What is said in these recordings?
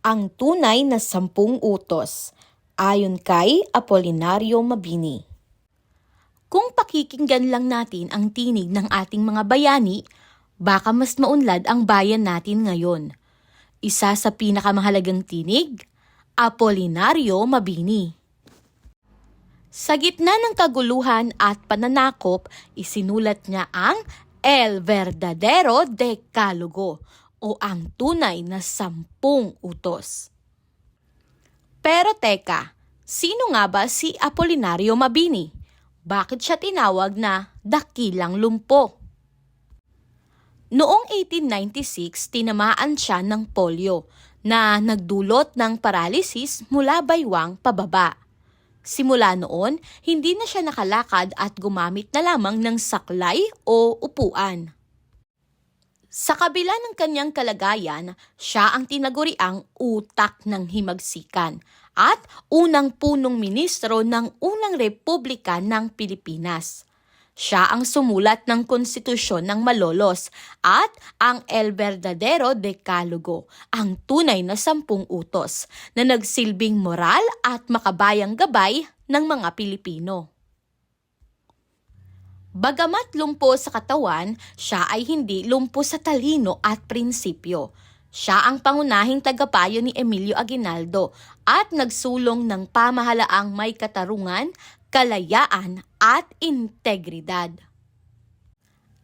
ang tunay na sampung utos, ayon kay Apolinario Mabini. Kung pakikinggan lang natin ang tinig ng ating mga bayani, baka mas maunlad ang bayan natin ngayon. Isa sa pinakamahalagang tinig, Apolinario Mabini. Sa gitna ng kaguluhan at pananakop, isinulat niya ang El Verdadero Decalogo o ang tunay na sampung utos. Pero teka, sino nga ba si Apolinario Mabini? Bakit siya tinawag na Dakilang Lumpo? Noong 1896, tinamaan siya ng polio na nagdulot ng paralysis mula baywang pababa. Simula noon, hindi na siya nakalakad at gumamit na lamang ng saklay o upuan. Sa kabila ng kanyang kalagayan, siya ang tinaguriang utak ng himagsikan at unang punong ministro ng unang republika ng Pilipinas. Siya ang sumulat ng konstitusyon ng Malolos at ang El Verdadero Decalogo, ang tunay na sampung utos na nagsilbing moral at makabayang gabay ng mga Pilipino. Bagamat lumpo sa katawan, siya ay hindi lumpo sa talino at prinsipyo. Siya ang pangunahing tagapayo ni Emilio Aguinaldo at nagsulong ng pamahalaang may katarungan, kalayaan at integridad.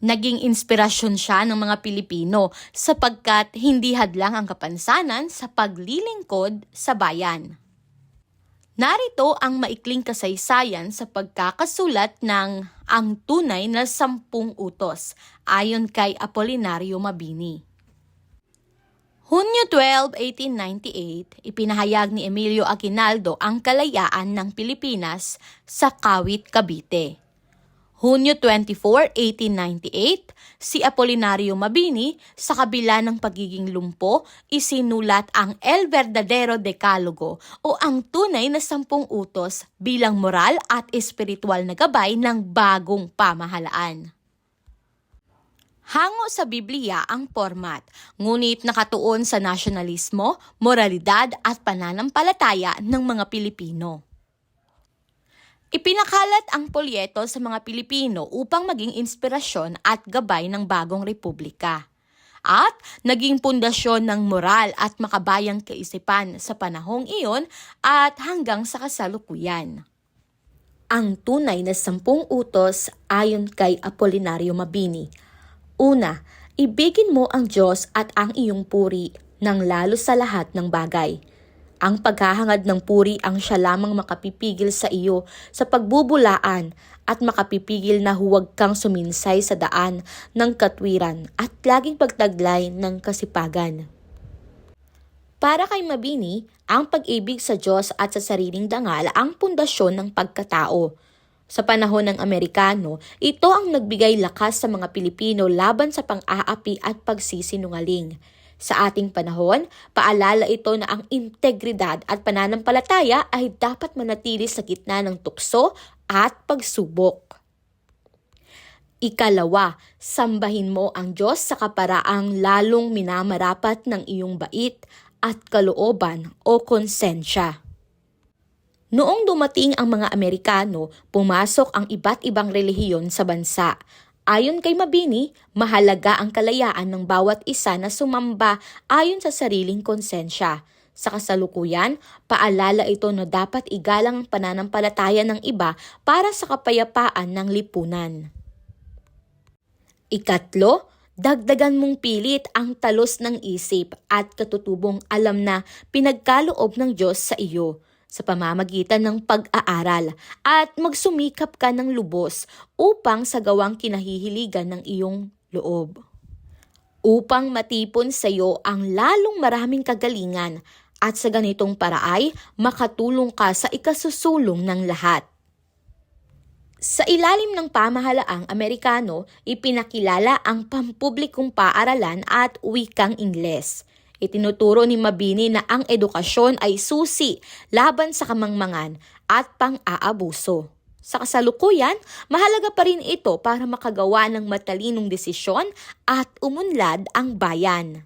Naging inspirasyon siya ng mga Pilipino sapagkat hindi hadlang ang kapansanan sa paglilingkod sa bayan. Narito ang maikling kasaysayan sa pagkakasulat ng Ang Tunay na Sampung Utos ayon kay Apolinario Mabini. Hunyo 12, 1898, ipinahayag ni Emilio Aguinaldo ang kalayaan ng Pilipinas sa Kawit, Cavite. Hunyo 24, 1898, si Apolinario Mabini, sa kabila ng pagiging lumpo, isinulat ang El Verdadero Decalogo o ang tunay na sampung utos bilang moral at espiritual na gabay ng bagong pamahalaan. Hango sa Biblia ang format, ngunit nakatuon sa nasyonalismo, moralidad at pananampalataya ng mga Pilipino. Ipinakalat ang polyeto sa mga Pilipino upang maging inspirasyon at gabay ng bagong republika. At naging pundasyon ng moral at makabayang kaisipan sa panahong iyon at hanggang sa kasalukuyan. Ang tunay na sampung utos ayon kay Apolinario Mabini – Una, ibigin mo ang Diyos at ang iyong puri ng lalo sa lahat ng bagay. Ang paghahangad ng puri ang siya lamang makapipigil sa iyo sa pagbubulaan at makapipigil na huwag kang suminsay sa daan ng katwiran at laging pagtaglay ng kasipagan. Para kay Mabini, ang pag-ibig sa Diyos at sa sariling dangal ang pundasyon ng pagkatao. Sa panahon ng Amerikano, ito ang nagbigay lakas sa mga Pilipino laban sa pang-aapi at pagsisinungaling. Sa ating panahon, paalala ito na ang integridad at pananampalataya ay dapat manatili sa gitna ng tukso at pagsubok. Ikalawa, sambahin mo ang Diyos sa kaparaang lalong minamarapat ng iyong bait at kalooban o konsensya. Noong dumating ang mga Amerikano, pumasok ang iba't ibang relihiyon sa bansa. Ayon kay Mabini, mahalaga ang kalayaan ng bawat isa na sumamba ayon sa sariling konsensya. Sa kasalukuyan, paalala ito na dapat igalang ang pananampalataya ng iba para sa kapayapaan ng lipunan. Ikatlo, dagdagan mong pilit ang talos ng isip at katutubong alam na pinagkaloob ng Diyos sa iyo sa pamamagitan ng pag-aaral at magsumikap ka ng lubos upang sa gawang kinahihiligan ng iyong loob. Upang matipon sa iyo ang lalong maraming kagalingan at sa ganitong paraay makatulong ka sa ikasusulong ng lahat. Sa ilalim ng pamahalaang Amerikano, ipinakilala ang pampublikong paaralan at wikang Ingles – Itinuturo ni Mabini na ang edukasyon ay susi laban sa kamangmangan at pang-aabuso. Sa kasalukuyan, mahalaga pa rin ito para makagawa ng matalinong desisyon at umunlad ang bayan.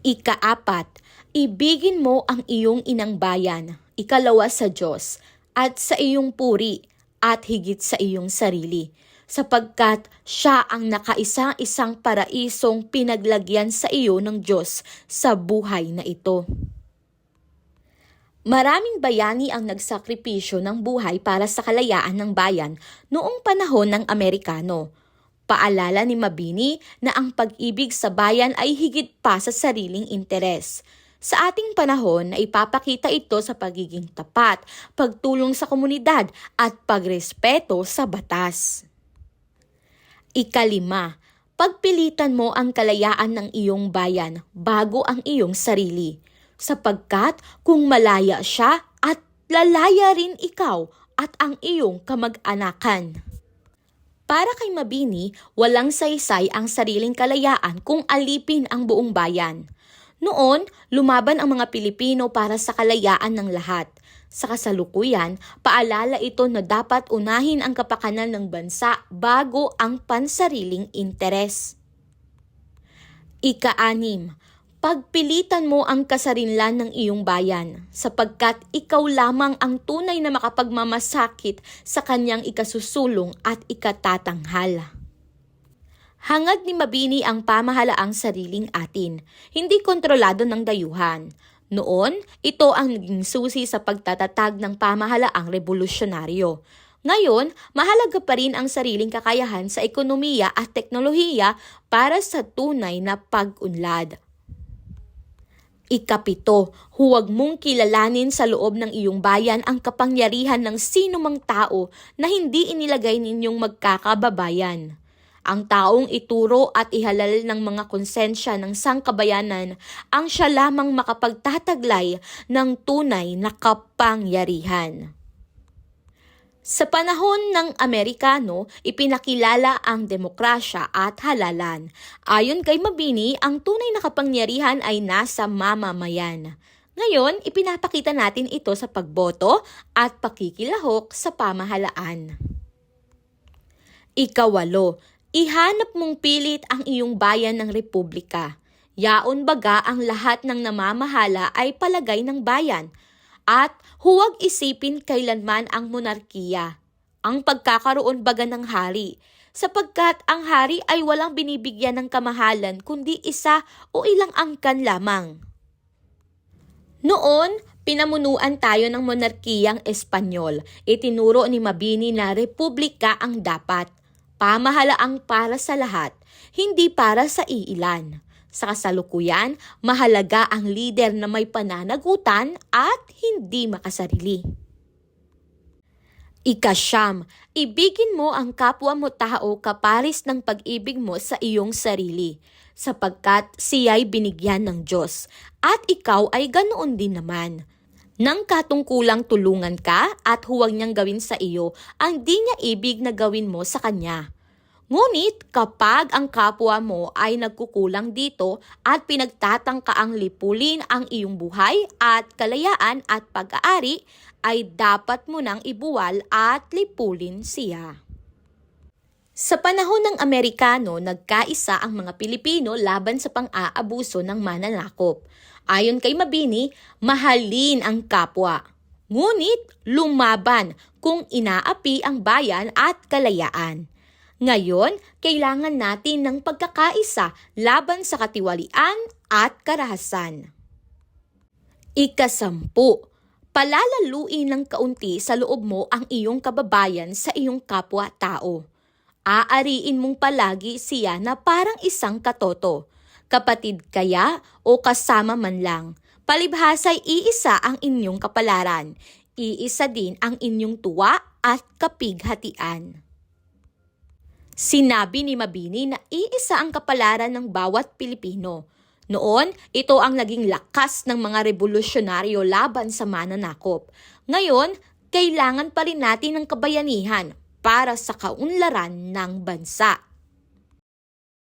Ikaapat, ibigin mo ang iyong inang bayan, ikalawa sa Diyos, at sa iyong puri, at higit sa iyong sarili, sapagkat siya ang nakaisa-isang paraisong pinaglagyan sa iyo ng Diyos sa buhay na ito. Maraming bayani ang nagsakripisyo ng buhay para sa kalayaan ng bayan noong panahon ng Amerikano. Paalala ni Mabini na ang pag-ibig sa bayan ay higit pa sa sariling interes. Sa ating panahon na ipapakita ito sa pagiging tapat, pagtulong sa komunidad at pagrespeto sa batas. Ikalima, pagpilitan mo ang kalayaan ng iyong bayan bago ang iyong sarili. Sapagkat kung malaya siya at lalaya rin ikaw at ang iyong kamag-anakan. Para kay Mabini, walang saysay ang sariling kalayaan kung alipin ang buong bayan. Noon, lumaban ang mga Pilipino para sa kalayaan ng lahat. Sa kasalukuyan, paalala ito na dapat unahin ang kapakanan ng bansa bago ang pansariling interes. Ika-anim, pagpilitan mo ang kasarinlan ng iyong bayan sapagkat ikaw lamang ang tunay na makapagmamasakit sa kanyang ikasusulong at ikatatanghal. Hangad ni Mabini ang pamahalaang sariling atin, hindi kontrolado ng dayuhan. Noon, ito ang naging susi sa pagtatatag ng pamahalaang revolusyonaryo. Ngayon, mahalaga pa rin ang sariling kakayahan sa ekonomiya at teknolohiya para sa tunay na pag-unlad. Ikapito, huwag mong kilalanin sa loob ng iyong bayan ang kapangyarihan ng sino mang tao na hindi inilagay ninyong magkakababayan. Ang taong ituro at ihalal ng mga konsensya ng sangkabayanan ang siya lamang makapagtataglay ng tunay na kapangyarihan. Sa panahon ng Amerikano, ipinakilala ang demokrasya at halalan. Ayon kay Mabini, ang tunay na kapangyarihan ay nasa mamamayan. Ngayon, ipinapakita natin ito sa pagboto at pakikilahok sa pamahalaan. Ikawalo, ihanap mong pilit ang iyong bayan ng republika. Yaon baga ang lahat ng namamahala ay palagay ng bayan at huwag isipin kailanman ang monarkiya, ang pagkakaroon baga ng hari, sapagkat ang hari ay walang binibigyan ng kamahalan kundi isa o ilang angkan lamang. Noon, pinamunuan tayo ng monarkiyang Espanyol. Itinuro ni Mabini na republika ang dapat. Pamahalaang para sa lahat, hindi para sa iilan. Sa kasalukuyan, mahalaga ang lider na may pananagutan at hindi makasarili. Ikasyam, ibigin mo ang kapwa mo tao kaparis ng pag-ibig mo sa iyong sarili, sapagkat siya'y binigyan ng Diyos, at ikaw ay ganoon din naman. Nang katungkulang tulungan ka at huwag niyang gawin sa iyo ang di niya ibig na gawin mo sa kanya. Ngunit kapag ang kapwa mo ay nagkukulang dito at pinagtatangka ang lipulin ang iyong buhay at kalayaan at pag-aari, ay dapat mo nang ibuwal at lipulin siya. Sa panahon ng Amerikano, nagkaisa ang mga Pilipino laban sa pang-aabuso ng mananakop. Ayon kay Mabini, mahalin ang kapwa. Ngunit lumaban kung inaapi ang bayan at kalayaan. Ngayon, kailangan natin ng pagkakaisa laban sa katiwalian at karahasan. Ikasampu, palalaluin ng kaunti sa loob mo ang iyong kababayan sa iyong kapwa-tao. Aariin mong palagi siya na parang isang katoto, kapatid kaya o kasama man lang. Palibhasa'y iisa ang inyong kapalaran, iisa din ang inyong tuwa at kapighatian. Sinabi ni Mabini na iisa ang kapalaran ng bawat Pilipino. Noon, ito ang naging lakas ng mga revolusyonaryo laban sa mananakop. Ngayon, kailangan pa rin natin ng kabayanihan para sa kaunlaran ng bansa.